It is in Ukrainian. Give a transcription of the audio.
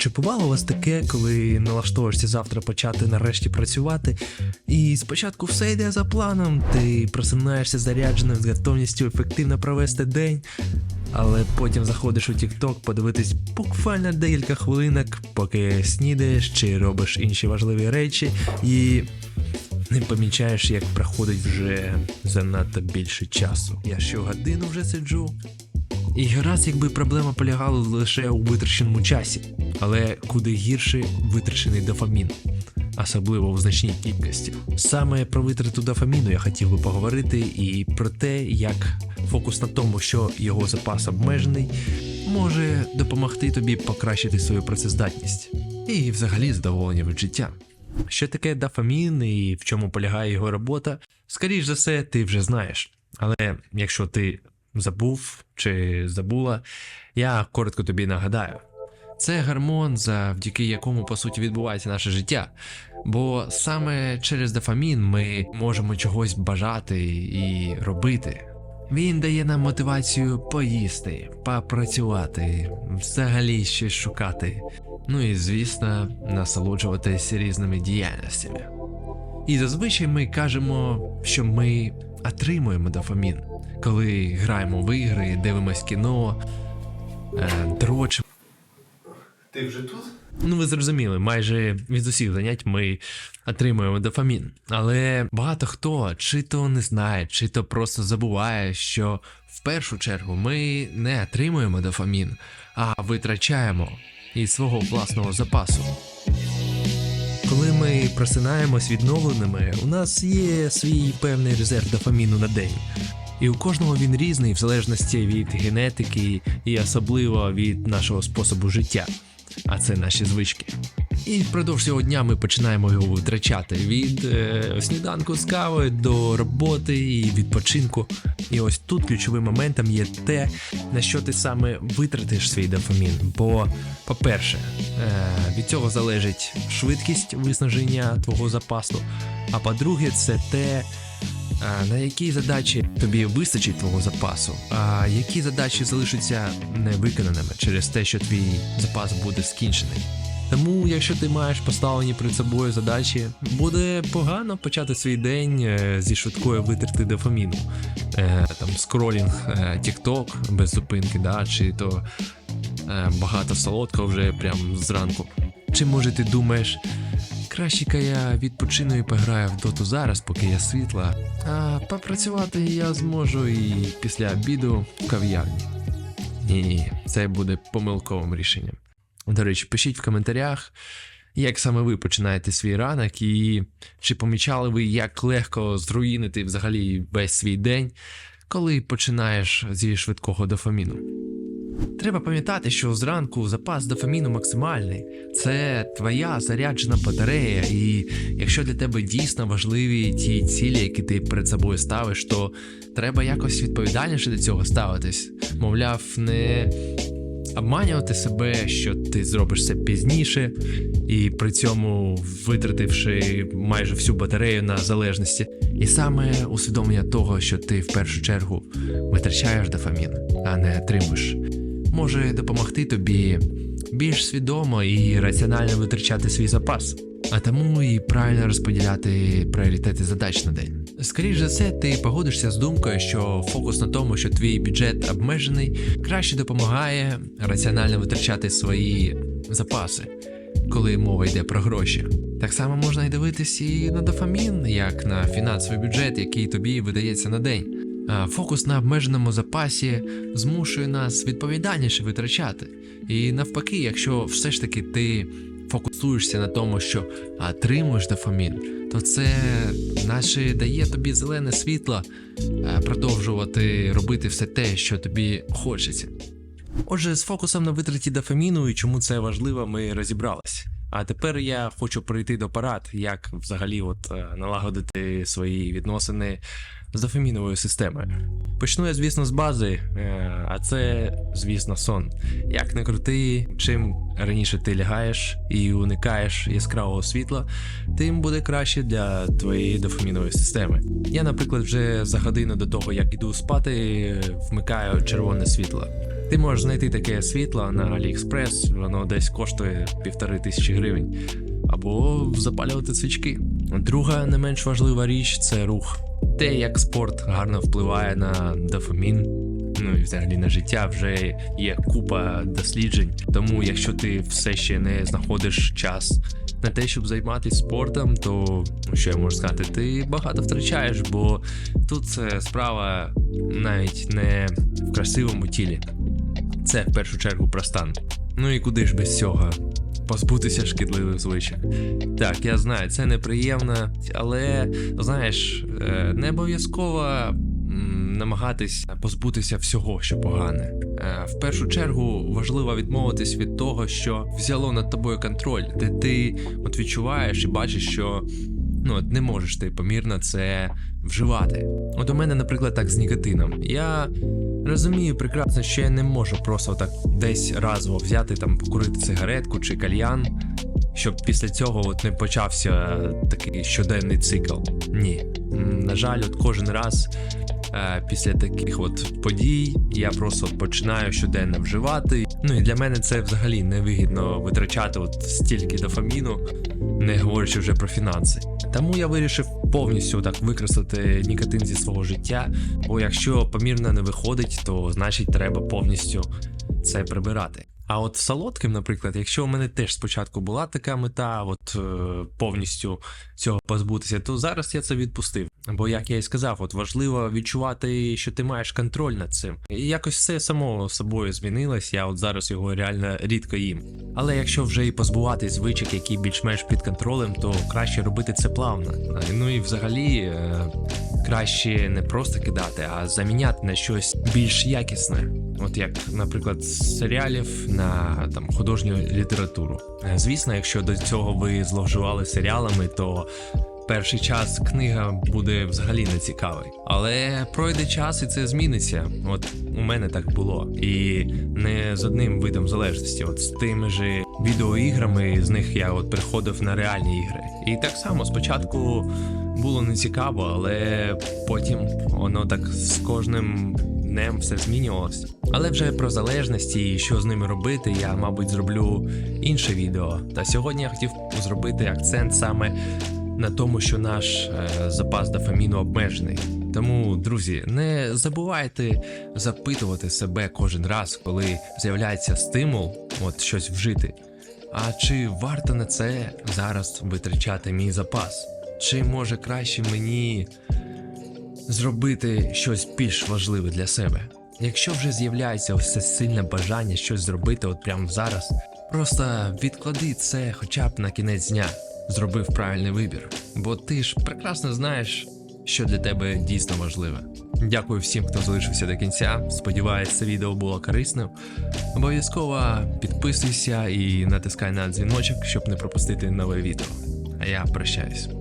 Чи бувало у вас таке, коли налаштовуєшся завтра почати нарешті працювати, і спочатку все йде за планом, ти просинаєшся зарядженим з готовністю ефективно провести день, але потім заходиш у TikTok подивитись буквально декілька хвилинок, поки снідаєш чи робиш інші важливі речі, і не помічаєш, як проходить вже занадто більше часу. Я щогодину вже сиджу. І гаразд, якби проблема полягала лише у витраченому часі, але куди гірше витрачений дофамін, особливо в значній кількості. Саме про витрату дофаміну я хотів би поговорити і про те, як фокус на тому, що його запас обмежений, може допомогти тобі покращити свою працездатність і взагалі задоволення від життя. Що таке дофамін і в чому полягає його робота, скоріш за все, ти вже знаєш. Але якщо ти забув чи забула, я коротко тобі нагадаю. Це гормон, завдяки якому по суті відбувається наше життя. Бо саме через дофамін ми можемо чогось бажати і робити. Він дає нам мотивацію поїсти, попрацювати, взагалі щось шукати. Ну і звісно, насолоджуватись різними діяльностями. І зазвичай ми кажемо, що ми отримуємо дофамін, коли граємо в ігри, дивимось кіно, е, дрочимо. Ти вже тут? Ну, ви зрозуміли, майже від усіх занять ми отримуємо дофамін. Але багато хто чи то не знає, чи то просто забуває, що в першу чергу ми не отримуємо дофамін, а витрачаємо із свого власного запасу. Коли ми просинаємось відновленими, у нас є свій певний резерв дофаміну на день. І у кожного він різний в залежності від генетики і особливо від нашого способу життя, а це наші звички. І впродовж цього дня ми починаємо його витрачати від е, сніданку з кавою до роботи і відпочинку. І ось тут ключовим моментом є те, на що ти саме витратиш свій дофамін. Бо, по-перше, е, від цього залежить швидкість виснаження твого запасу. А по-друге, це те, на які задачі тобі вистачить твого запасу, а які задачі залишаться невиконаними через те, що твій запас буде скінчений. Тому, якщо ти маєш поставлені перед собою задачі, буде погано почати свій день е, зі швидкої витрати дофаміну. Е, там скролінг е, TikTok без зупинки, да, чи то багато солодкого вже прямо зранку. Чи може ти думаєш, краще-ка я відпочину і пограю в доту зараз, поки є світла, а попрацювати я зможу і після обіду в кав'ярні. Ні, це буде помилковим рішенням. До речі, пишіть в коментарях, як саме ви починаєте свій ранок, і чи помічали ви, як легко зруїнити взагалі весь свій день, коли починаєш зі швидкого дофаміну. Треба пам'ятати, що зранку запас дофаміну максимальний. Це твоя заряджена батарея, і якщо для тебе дійсно важливі ті цілі, які ти перед собою ставиш, то треба якось відповідальніше до цього ставитись. Мовляв, не обманювати себе, що ти зробиш це пізніше, і при цьому витративши майже всю батарею на залежності. І саме усвідомлення того, що ти в першу чергу витрачаєш дофамін, а не отримуєш, може допомогти тобі більш свідомо і раціонально витрачати свій запас, а тому і правильно розподіляти пріоритети задач на день. Скоріше за все, ти погодишся з думкою, що фокус на тому, що твій бюджет обмежений, краще допомагає раціонально витрачати свої запаси, коли мова йде про гроші. Так само можна й дивитись і на дофамін, як на фінансовий бюджет, який тобі видається на день. А Фокус на обмеженому запасі змушує нас відповідальніше витрачати. І навпаки, якщо все ж таки ти фокусуєшся на тому, що отримуєш дофамін, то це наче дає тобі зелене світло е, продовжувати робити все те, що тобі хочеться. Отже, з фокусом на витраті дофаміну і чому це важливо, ми розібрались. А тепер я хочу перейти до порад, як взагалі от е, налагодити свої відносини з дофаміновою системою. Почну я, звісно, з бази, е, а це, звісно, сон. Як не крути, чим раніше ти лягаєш і уникаєш яскравого світла, тим буде краще для твоєї дофамінової системи. Я, наприклад, вже за годину до того, як іду спати, вмикаю червоне світло. Ти можеш знайти таке світло на AliExpress, воно десь коштує півтори тисячі гривень, або запалювати свічки. Друга не менш важлива річ це рух. Те, як спорт гарно впливає на дофамін, ну і взагалі на життя, вже є купа досліджень. Тому, якщо ти все ще не знаходиш час на те, щоб займатися спортом, то ну, що я можу сказати, ти багато втрачаєш, бо тут справа навіть не в красивому тілі. Це в першу чергу про стан. Ну і куди ж без цього? Позбутися шкідливих звичок. Так, я знаю, це неприємно, але знаєш, е, не обов'язково намагатись позбутися всього, що погане. Е, В першу чергу важливо відмовитись від того, що взяло над тобою контроль, де ти от відчуваєш і бачиш, що ну не можеш ти помірно це вживати. От у мене, наприклад, так з нікотином. Я розумію прекрасно, що я не можу просто так десь разово взяти там покурити цигаретку чи кальян, щоб після цього от не почався такий щоденний цикл. Ні. На жаль, от кожен раз після таких от подій я просто починаю щоденно вживати. Ну і для мене це взагалі невигідно витрачати от стільки дофаміну, не говорячи вже про фінанси. Тому я вирішив повністю так викреслити нікотин зі свого життя. Бо якщо помірно не виходить, то значить треба повністю це прибирати. А от солодким, наприклад, якщо у мене теж спочатку була така мета, от е, повністю цього позбутися, то зараз я це відпустив. Бо, як я і сказав, от важливо відчувати, що ти маєш контроль над цим. І якось все само собою змінилось. Я от зараз його реально рідко їм. Але якщо вже і позбуватись звичок, які більш-менш під контролем, то краще робити це плавно. Ну і взагалі е, краще не просто кидати, а заміняти на щось більш якісне. От як, наприклад, з серіалів на там художню літературу. Е, Звісно, якщо до цього ви зловживали серіалами, то перший час книга буде взагалі не цікавий. Але пройде час і це зміниться. От у мене так було. І не з одним видом залежності. От з тими ж відеоіграми, з них я от переходив на реальні ігри. І так само спочатку було не цікаво, але потім воно так з кожним днем все змінювалось. Але вже про залежності і що з ними робити, я, мабуть, зроблю інше відео. Та сьогодні я хотів зробити акцент саме на тому, що наш е, запас дофаміну обмежений. Тому, друзі, не забувайте запитувати себе кожен раз, коли з'являється стимул, от щось вжити. А чи варто на це зараз витрачати мій запас? Чи може краще мені зробити щось більш важливе для себе? Якщо вже з'являється це сильне бажання щось зробити от прямо зараз, просто відклади це хоча б на кінець дня, зробив правильний вибір, бо ти ж прекрасно знаєш, що для тебе дійсно важливе. Дякую всім, хто залишився до кінця. Сподіваюсь, це відео було корисним. Обов'язково підписуйся і натискай на дзвіночок, щоб не пропустити нове відео. А я прощаюсь.